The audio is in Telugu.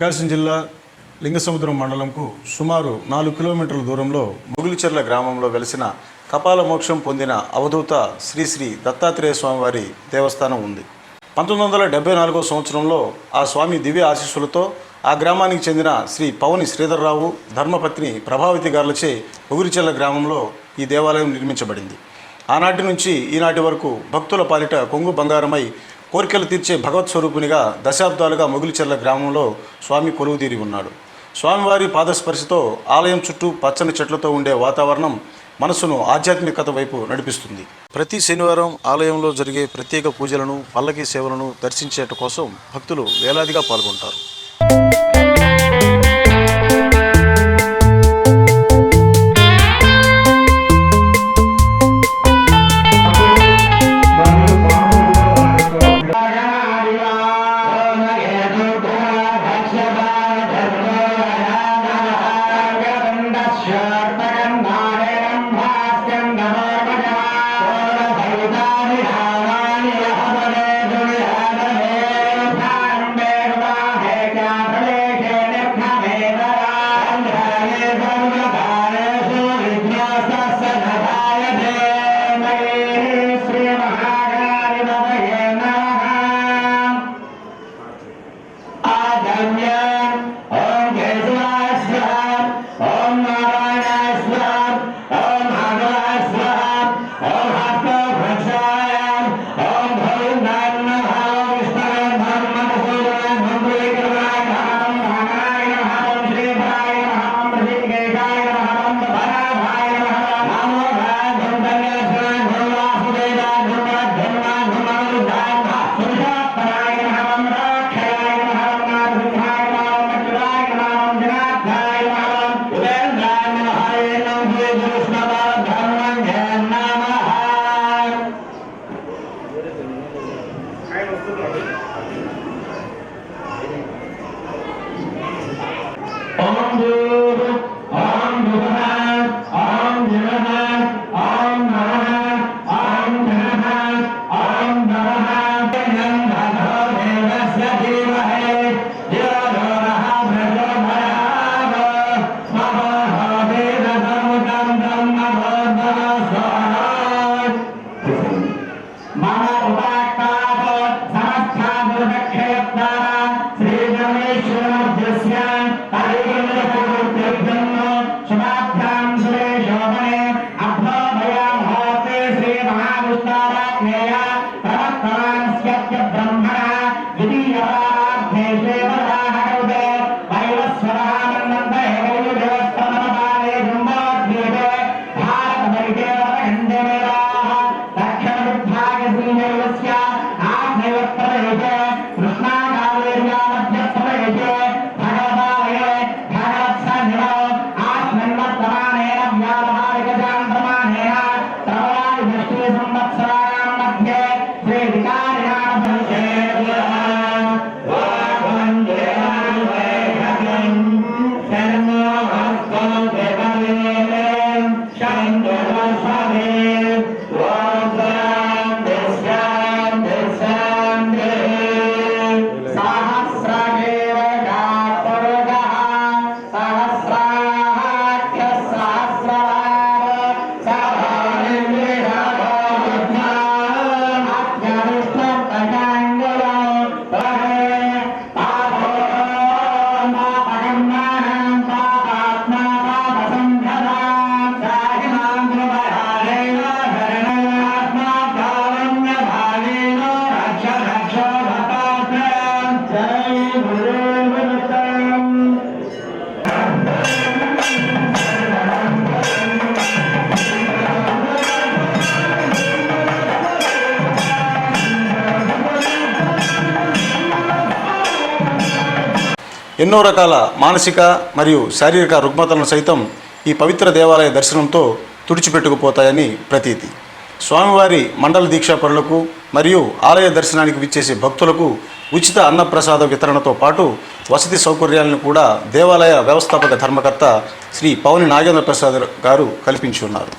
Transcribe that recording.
ప్రకాశం జిల్లా లింగసముద్రం మండలంకు సుమారు నాలుగు కిలోమీటర్ల దూరంలో ముగులిచెర్ల గ్రామంలో వెలిసిన కపాల మోక్షం పొందిన అవధూత శ్రీ శ్రీ దత్తాత్రేయ స్వామివారి దేవస్థానం ఉంది. పంతొమ్మిది వందల డెబ్బై నాలుగో సంవత్సరంలో ఆ స్వామి దివ్య ఆశీస్సులతో ఆ గ్రామానికి చెందిన శ్రీ పవని శ్రీధర్రావు ధర్మపత్ని ప్రభావతి గారులచే ముగులిచెర్ల గ్రామంలో ఈ దేవాలయం నిర్మించబడింది. ఆనాటి నుంచి ఈనాటి వరకు భక్తుల పాలిట కొంగు బంగారమై కోరికలు తీర్చే భగవత్ స్వరూపునిగా దశాబ్దాలుగా మొగిలిచెర్ల గ్రామంలో స్వామి కొలువుదీరి ఉన్నాడు. స్వామివారి పాదస్పర్శతో ఆలయం చుట్టూ పచ్చని చెట్లతో ఉండే వాతావరణం మనసును ఆధ్యాత్మికత వైపు నడిపిస్తుంది. ప్రతి శనివారం ఆలయంలో జరిగే ప్రత్యేక పూజలను పల్లకి సేవలను దర్శించేట కోసం భక్తులు వేలాదిగా పాల్గొంటారు. Yeah. ఎన్నో రకాల మానసిక మరియు శారీరక రుగ్మతలను సైతం ఈ పవిత్ర దేవాలయ దర్శనంతో తుడిచిపెట్టుకుపోతాయని ప్రతీతి. స్వామివారి మండల దీక్షాపరులకు మరియు ఆలయ దర్శనానికి విచ్చేసే భక్తులకు ఉచిత అన్నప్రసాద వితరణతో పాటు వసతి సౌకర్యాలను కూడా దేవాలయ వ్యవస్థాపక ధర్మకర్త శ్రీ పవని నాగేంద్ర ప్రసాద్ గారు కల్పించి ఉన్నారు.